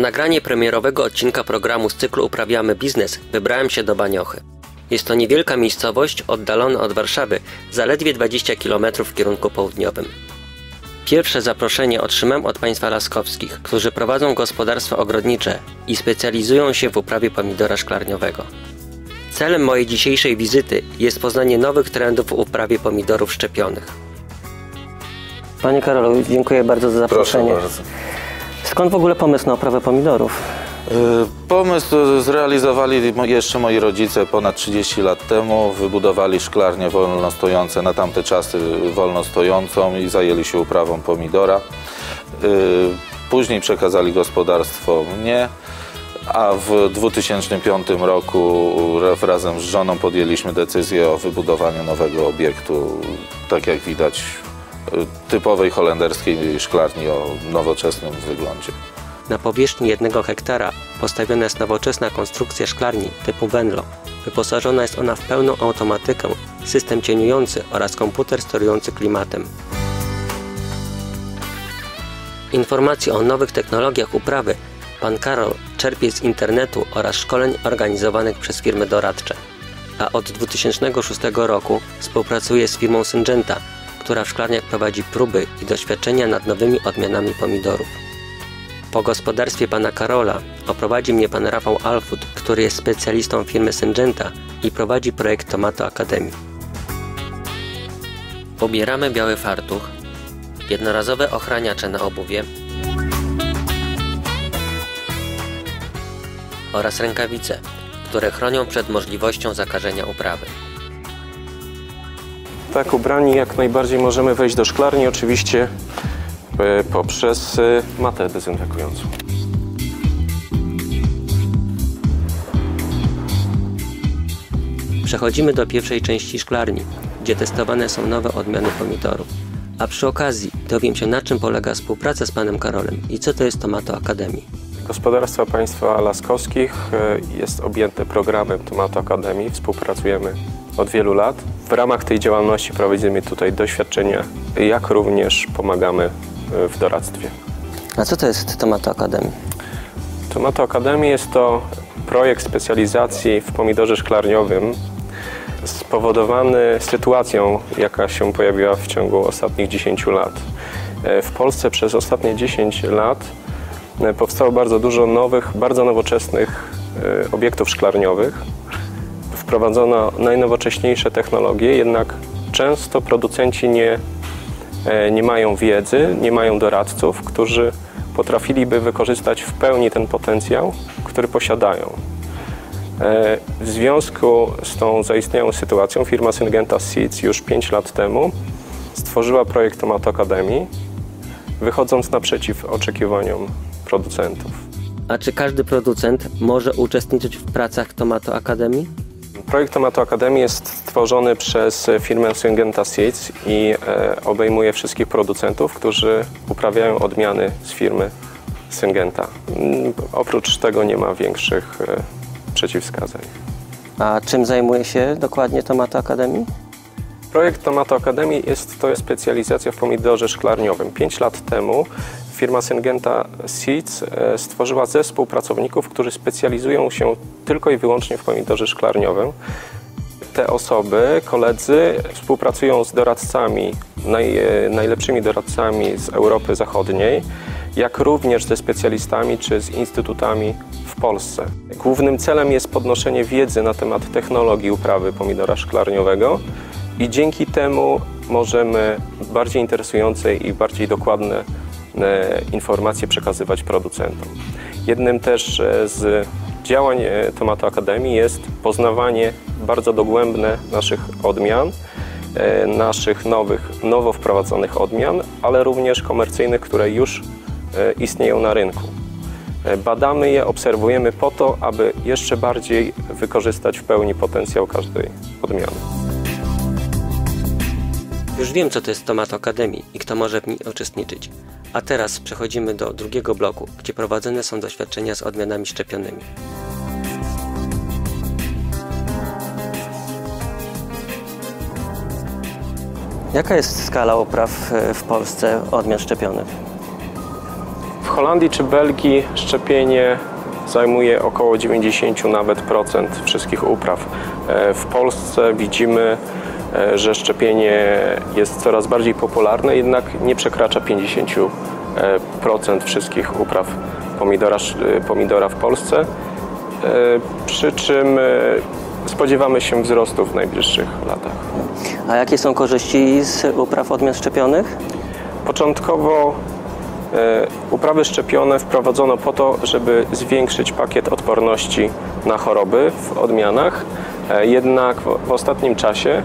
Na nagranie premierowego odcinka programu z cyklu Uprawiamy Biznes wybrałem się do Baniochy. Jest to niewielka miejscowość oddalona od Warszawy, zaledwie 20 km w kierunku południowym. Pierwsze zaproszenie otrzymałem od państwa laskowskich, którzy prowadzą gospodarstwa ogrodnicze i specjalizują się w uprawie pomidora szklarniowego. Celem mojej dzisiejszej wizyty jest poznanie nowych trendów w uprawie pomidorów szczepionych. Panie Karolu, dziękuję bardzo za zaproszenie. Proszę bardzo. Skąd w ogóle pomysł na uprawę pomidorów? Y, Pomysł zrealizowali jeszcze moi rodzice ponad 30 lat temu. Wybudowali szklarnię wolnostojące, na tamte czasy wolnostojącą i zajęli się uprawą pomidora. Y, Później przekazali gospodarstwo mnie, a w 2005 roku ra- razem z żoną podjęliśmy decyzję o wybudowaniu nowego obiektu, tak jak widać, typowej holenderskiej szklarni o nowoczesnym wyglądzie. Na powierzchni jednego hektara postawiona jest nowoczesna konstrukcja szklarni typu Venlo. Wyposażona jest ona w pełną automatykę, system cieniujący oraz komputer sterujący klimatem. Informacje o nowych technologiach uprawy pan Karol czerpie z internetu oraz szkoleń organizowanych przez firmy doradcze. A od 2006 roku współpracuje z firmą Syngenta, która w szklarniach prowadzi próby i doświadczenia nad nowymi odmianami pomidorów. Po gospodarstwie pana Karola oprowadzi mnie pan Rafał Alfut, który jest specjalistą firmy Syngenta i prowadzi projekt Tomato Akademii. Pobieramy biały fartuch, jednorazowe ochraniacze na obuwie oraz rękawice, które chronią przed możliwością zakażenia uprawy. Tak ubrani jak najbardziej możemy wejść do szklarni, oczywiście e, poprzez e, matę dezynfekującą. Przechodzimy do pierwszej części szklarni, gdzie testowane są nowe odmiany pomidorów. A przy okazji dowiem się na czym polega współpraca z panem Karolem i co to jest Tomato Akademii. Gospodarstwa państwa laskowskich e, jest objęte programem Tomato Akademii. Współpracujemy od wielu lat. W ramach tej działalności prowadzimy tutaj doświadczenia, jak również pomagamy e, w doradztwie. A co to jest Tomato Akademii? Tomato Akademii jest to projekt specjalizacji w pomidorze szklarniowym spowodowany sytuacją, jaka się pojawiła w ciągu ostatnich 10 lat. E, W Polsce przez ostatnie 10 lat e, powstało bardzo dużo nowych, bardzo nowoczesnych obiektów szklarniowych. Wprowadzono najnowocześniejsze technologie, jednak często producenci nie, e, nie mają wiedzy, nie mają doradców, którzy potrafiliby wykorzystać w pełni ten potencjał, który posiadają. E, W związku z tą zaistniałą sytuacją firma Syngenta Seeds już 5 lat temu stworzyła projekt Tomato Akademii, wychodząc naprzeciw oczekiwaniom producentów. A czy każdy producent może uczestniczyć w pracach Tomato Akademii? Projekt Tomato Akademii jest stworzony przez firmę Syngenta Seeds i e, obejmuje wszystkich producentów, którzy uprawiają odmiany z firmy Syngenta. Mm, Oprócz tego nie ma większych e, przeciwwskazań. A czym zajmuje się dokładnie Tomato Akademii? Projekt Tomato Akademii jest to specjalizacja w pomidorze szklarniowym. Pięć lat temu firma Syngenta Seeds e, stworzyła zespół pracowników, którzy specjalizują się tylko i wyłącznie w pomidorze szklarniowym. Te osoby, koledzy, współpracują z doradcami, naj, e, najlepszymi doradcami z Europy Zachodniej, jak również ze specjalistami czy z instytutami w Polsce. Głównym celem jest podnoszenie wiedzy na temat technologii uprawy pomidora szklarniowego i dzięki temu możemy bardziej interesujące i bardziej dokładne informacje przekazywać producentom. Jednym też e, z działań e, Tomato Akademii jest poznawanie bardzo dogłębne naszych odmian, e, naszych nowych, nowo wprowadzonych odmian, ale również komercyjnych, które już e, istnieją na rynku. E, Badamy je, obserwujemy po to, aby jeszcze bardziej wykorzystać w pełni potencjał każdej odmiany. Już wiem, co to jest Tomato Akademii i kto może w niej uczestniczyć. A teraz przechodzimy do drugiego bloku, gdzie prowadzone są doświadczenia z odmianami szczepionymi. Jaka jest skala upraw e, w Polsce odmian szczepionych? W Holandii czy Belgii szczepienie zajmuje około 90 nawet procent wszystkich upraw. E, w Polsce widzimy, że szczepienie jest coraz bardziej popularne, jednak nie przekracza 50% procent wszystkich upraw pomidora, pomidora w Polsce. Przy czym spodziewamy się wzrostu w najbliższych latach. A jakie są korzyści z upraw odmian szczepionych? Początkowo e, uprawy szczepione wprowadzono po to, żeby zwiększyć pakiet odporności na choroby w odmianach. E, jednak w ostatnim czasie e,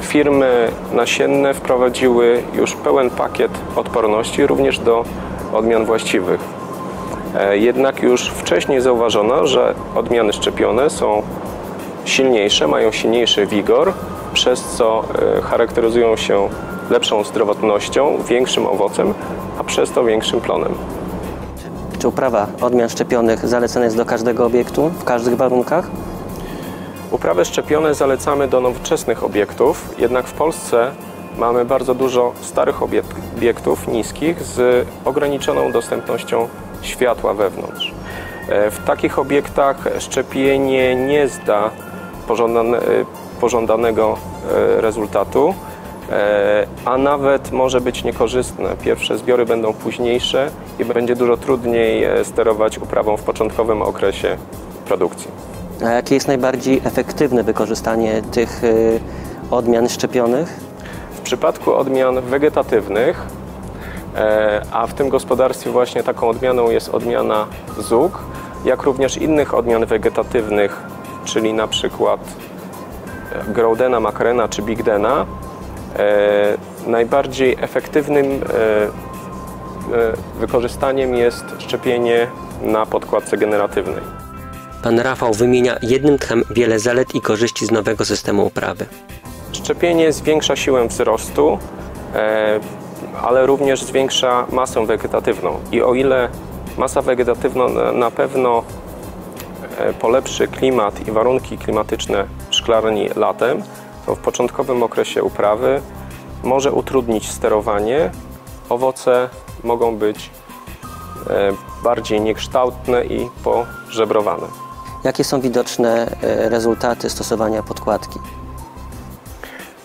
firmy nasienne wprowadziły już pełen pakiet odporności również do odmian właściwych. Jednak już wcześniej zauważono, że odmiany szczepione są silniejsze, mają silniejszy wigor, przez co e, charakteryzują się lepszą zdrowotnością, większym owocem, a przez to większym plonem. Czy uprawa odmian szczepionych zalecana jest do każdego obiektu, w każdych warunkach? Uprawy szczepione zalecamy do nowoczesnych obiektów, jednak w Polsce mamy bardzo dużo starych obiektów niskich z ograniczoną dostępnością światła wewnątrz. E, w takich obiektach szczepienie nie zda pożądane, pożądanego e, rezultatu, e, a nawet może być niekorzystne. Pierwsze zbiory będą późniejsze i będzie dużo trudniej sterować uprawą w początkowym okresie produkcji. A jakie jest najbardziej efektywne wykorzystanie tych odmian szczepionych? W przypadku odmian wegetatywnych, a w tym gospodarstwie właśnie taką odmianą jest odmiana ZUG, jak również innych odmian wegetatywnych, czyli na przykład Groudena, Macarena czy Big Dena, e, najbardziej efektywnym e, e, wykorzystaniem jest szczepienie na podkładce generatywnej. Pan Rafał wymienia jednym tchem wiele zalet i korzyści z nowego systemu uprawy. Szczepienie zwiększa siłę wzrostu, ale również zwiększa masę wegetatywną. I o ile masa wegetatywna na pewno polepszy klimat i warunki klimatyczne szklarni latem, to w początkowym okresie uprawy może utrudnić sterowanie. Owoce mogą być e, bardziej niekształtne i pożebrowane. Jakie są widoczne e, rezultaty stosowania podkładki?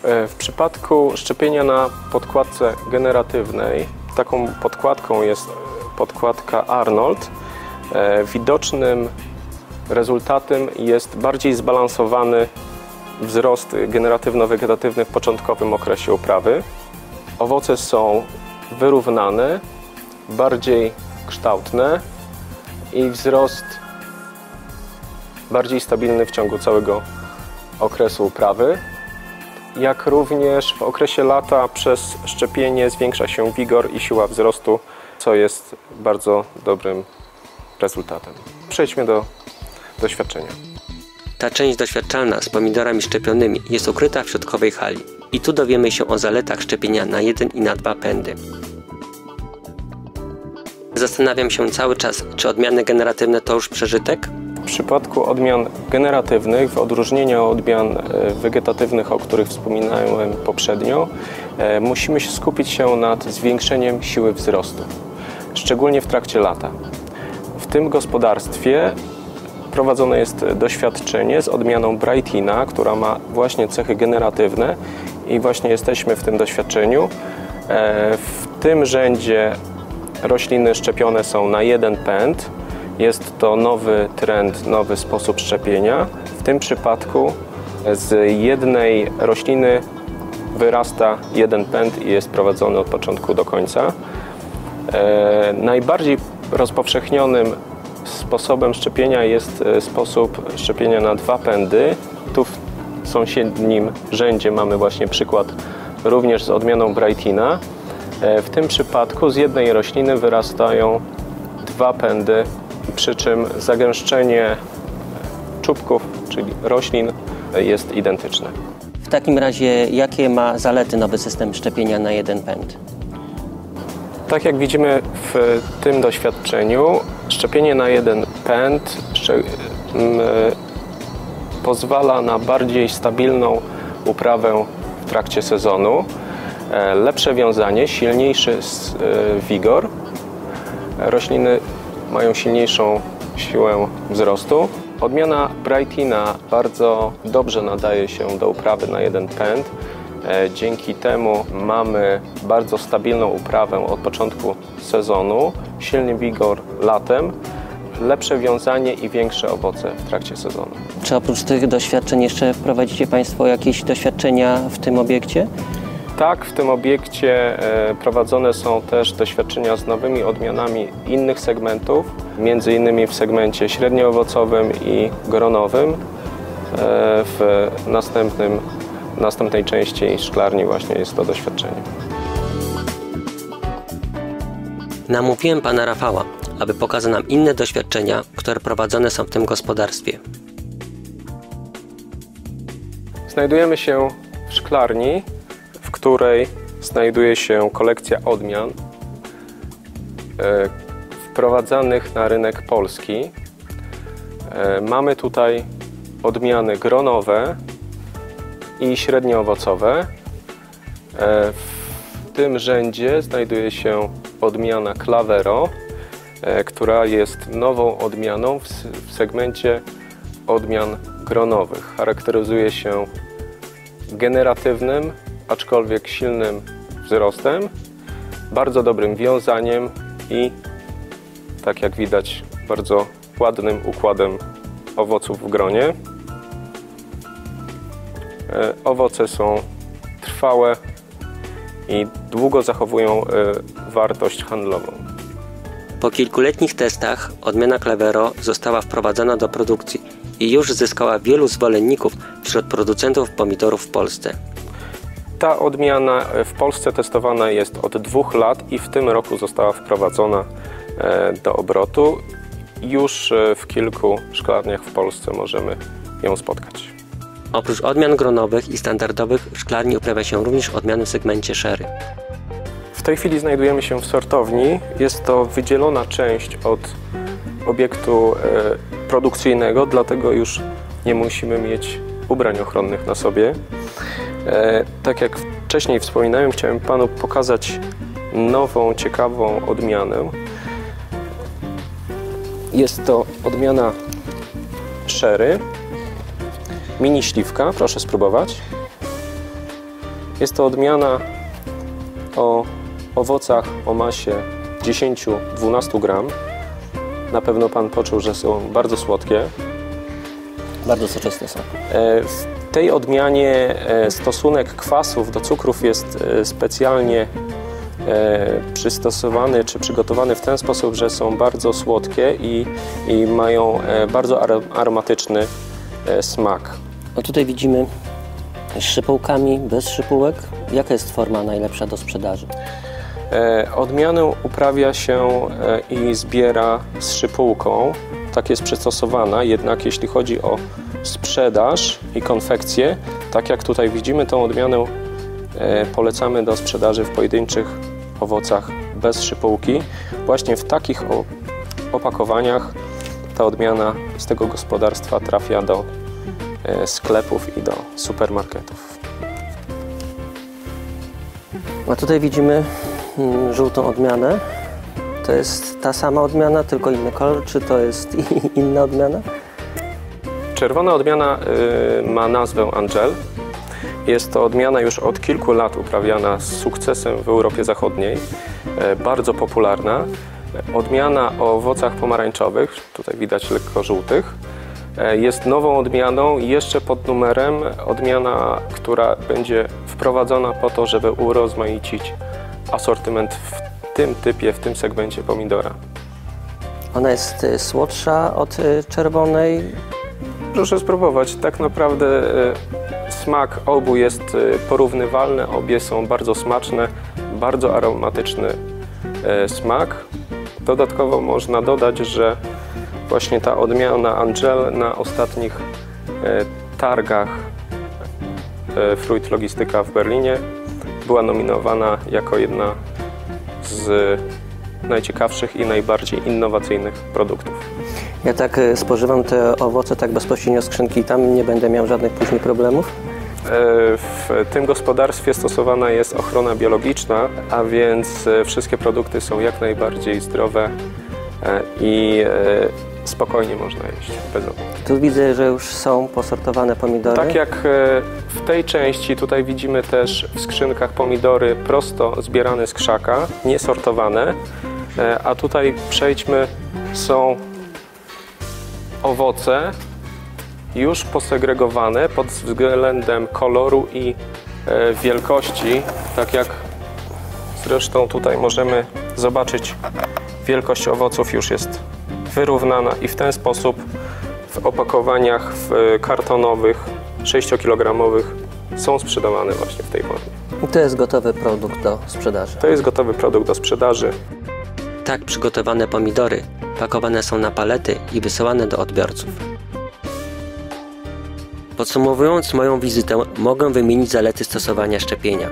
E, w przypadku szczepienia na podkładce generatywnej, taką podkładką jest podkładka Arnold. Widocznym rezultatem jest bardziej zbalansowany wzrost generatywno-wegetatywny w początkowym okresie uprawy. Owoce są wyrównane, bardziej kształtne i wzrost bardziej stabilny w ciągu całego okresu uprawy. Jak również w okresie lata przez szczepienie zwiększa się wigor i siła wzrostu, co jest bardzo dobrym rezultatem. Przejdźmy do doświadczenia. Ta część doświadczalna z pomidorami szczepionymi jest ukryta w środkowej hali. I tu dowiemy się o zaletach szczepienia na jeden i na dwa pędy. Zastanawiam się cały czas, czy odmiany generatywne to już przeżytek? Przypadku odmian generatywnych, w odróżnieniu od odmian e, wegetatywnych, o których wspominałem poprzednio, e, musimy się skupić się nad zwiększeniem siły wzrostu, szczególnie w trakcie lata. W tym gospodarstwie prowadzone jest doświadczenie z odmianą Brightina, która ma właśnie cechy generatywne i właśnie jesteśmy w tym doświadczeniu. E, w tym rzędzie rośliny szczepione są na jeden pęd. Jest to nowy trend, nowy sposób szczepienia. W tym przypadku z jednej rośliny wyrasta jeden pęd i jest prowadzony od początku do końca. E, najbardziej rozpowszechnionym sposobem szczepienia jest e, sposób szczepienia na dwa pędy. Tu w sąsiednim rzędzie mamy właśnie przykład również z odmianą Brightina. E, w tym przypadku z jednej rośliny wyrastają dwa pędy, przy czym zagęszczenie czubków, czyli roślin jest identyczne. W takim razie jakie ma zalety nowy system szczepienia na jeden pęd? Tak jak widzimy w tym doświadczeniu, szczepienie na jeden pęd pozwala na bardziej stabilną uprawę w trakcie sezonu, e, lepsze wiązanie, silniejszy e, wigor, rośliny mają silniejszą siłę wzrostu. Odmiana Brightina bardzo dobrze nadaje się do uprawy na jeden pęd. E, Dzięki temu mamy bardzo stabilną uprawę od początku sezonu, silny wigor latem, lepsze wiązanie i większe owoce w trakcie sezonu. Czy oprócz tych doświadczeń jeszcze wprowadzicie Państwo jakieś doświadczenia w tym obiekcie? Tak, w tym obiekcie e, prowadzone są też doświadczenia z nowymi odmianami innych segmentów, między innymi w segmencie średnioowocowym i gronowym. E, W następnym, następnej części szklarni właśnie jest to doświadczenie. Namówiłem Pana Rafała, aby pokazał nam inne doświadczenia, które prowadzone są w tym gospodarstwie. Znajdujemy się w szklarni, w której znajduje się kolekcja odmian e, wprowadzanych na rynek polski. E, Mamy tutaj odmiany gronowe i średnioowocowe. E, W tym rzędzie znajduje się odmiana Clavero, e, która jest nową odmianą w segmencie odmian gronowych. Charakteryzuje się generatywnym, aczkolwiek silnym wzrostem, bardzo dobrym wiązaniem i, tak jak widać, bardzo ładnym układem owoców w gronie. E, Owoce są trwałe i długo zachowują e, wartość handlową. Po kilkuletnich testach odmiana Clevero została wprowadzona do produkcji i już zyskała wielu zwolenników wśród producentów pomidorów w Polsce. Ta odmiana e, w Polsce testowana jest od dwóch lat i w tym roku została wprowadzona e, do obrotu. Już e, w kilku szklarniach w Polsce możemy ją spotkać. Oprócz odmian gronowych i standardowych w szklarni uprawia się również odmiany w segmencie sherry. W tej chwili znajdujemy się w sortowni. Jest to wydzielona część od obiektu produkcyjnego, dlatego już nie musimy mieć ubrań ochronnych na sobie. E, Tak jak wcześniej wspominałem, chciałem Panu pokazać nową, ciekawą odmianę. Jest to odmiana sherry, mini śliwka, proszę spróbować. Jest to odmiana o owocach o masie 10-12 gram. Na pewno Pan poczuł, że są bardzo słodkie. Bardzo soczyste są. E, W tej odmianie e, stosunek kwasów do cukrów jest e, specjalnie e, przystosowany czy przygotowany w ten sposób, że są bardzo słodkie i, i mają bardzo ar- aromatyczny smak. No tutaj widzimy z szypułkami, bez szypułek. Jaka jest forma najlepsza do sprzedaży? Odmianę uprawia się i zbiera z szypułką. Tak jest przystosowana, jednak jeśli chodzi o sprzedaż i konfekcję, tak jak tutaj widzimy, tą odmianę e, polecamy do sprzedaży w pojedynczych owocach bez szypułki. Właśnie w takich opakowaniach ta odmiana z tego gospodarstwa trafia do e, sklepów i do supermarketów. A tutaj widzimy mm, żółtą odmianę. To jest ta sama odmiana, tylko inny kolor, czy to jest inna odmiana? Czerwona odmiana y, ma nazwę Angel. Jest to odmiana już od kilku lat uprawiana z sukcesem w Europie Zachodniej, e, bardzo popularna. Odmiana o owocach pomarańczowych, tutaj widać lekko żółtych, e, jest nową odmianą jeszcze pod numerem odmiana, która będzie wprowadzona po to, żeby urozmaicić asortyment w tym typie, w tym segmencie pomidora. Ona jest y, słodsza od y, czerwonej. Proszę spróbować. Tak naprawdę e, smak obu jest e, porównywalny. Obie są bardzo smaczne, bardzo aromatyczny e, smak. Dodatkowo można dodać, że właśnie ta odmiana Angel na ostatnich targach Fruit Logistyka w Berlinie była nominowana jako jedna z najciekawszych i najbardziej innowacyjnych produktów. Ja tak y, spożywam te owoce tak bezpośrednio z skrzynki i tam nie będę miał żadnych później problemów. w tym gospodarstwie stosowana jest ochrona biologiczna, a więc e, wszystkie produkty są jak najbardziej zdrowe e, i e, spokojnie można jeść. Bez Tu widzę, że już są posortowane pomidory. Tak jak w tej części, tutaj widzimy też w skrzynkach pomidory prosto zbierane z krzaka, niesortowane, a tutaj przejdźmy, są owoce już posegregowane pod względem koloru i e, wielkości, tak jak zresztą tutaj możemy zobaczyć, wielkość owoców już jest wyrównana i w ten sposób w opakowaniach w kartonowych 6-kilogramowych są sprzedawane właśnie w tej formie. I to jest gotowy produkt do sprzedaży. To jest gotowy produkt do sprzedaży. Tak przygotowane pomidory pakowane są na palety i wysyłane do odbiorców. Podsumowując moją wizytę, mogę wymienić zalety stosowania szczepienia.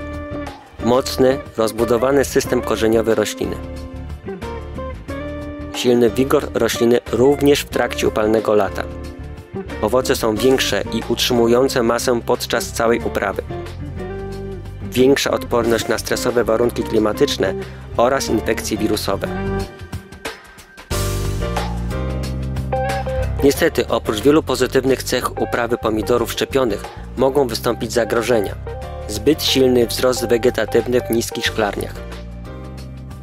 Mocny, rozbudowany system korzeniowy rośliny. Silny wigor rośliny również w trakcie upalnego lata. Owoce są większe i utrzymujące masę podczas całej uprawy. Większa odporność na stresowe warunki klimatyczne oraz infekcje wirusowe. Niestety, oprócz wielu pozytywnych cech uprawy pomidorów szczepionych, mogą wystąpić zagrożenia. Zbyt silny wzrost wegetatywny w niskich szklarniach.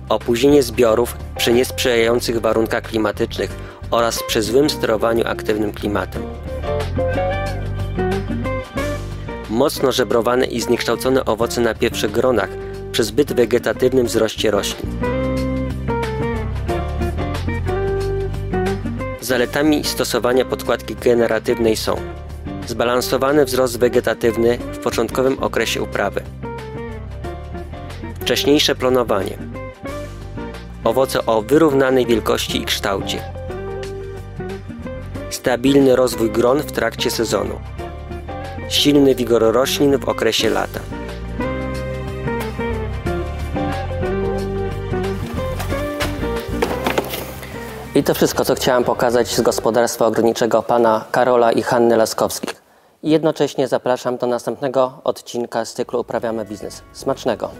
Opóźnienie zbiorów przy niesprzyjających warunkach klimatycznych oraz przy złym sterowaniu aktywnym klimatem. Mocno żebrowane i zniekształcone owoce na pierwszych gronach przy zbyt wegetatywnym wzroście roślin. Zaletami stosowania podkładki generatywnej są zbalansowany wzrost wegetatywny w początkowym okresie uprawy, wcześniejsze plonowanie, owoce o wyrównanej wielkości i kształcie, stabilny rozwój gron w trakcie sezonu, silny wigor roślin w okresie lata. I to wszystko, co chciałam pokazać z gospodarstwa ogrodniczego pana Karola i Hanny Laskowskich. I jednocześnie zapraszam do następnego odcinka z cyklu Uprawiamy Biznes. Smacznego!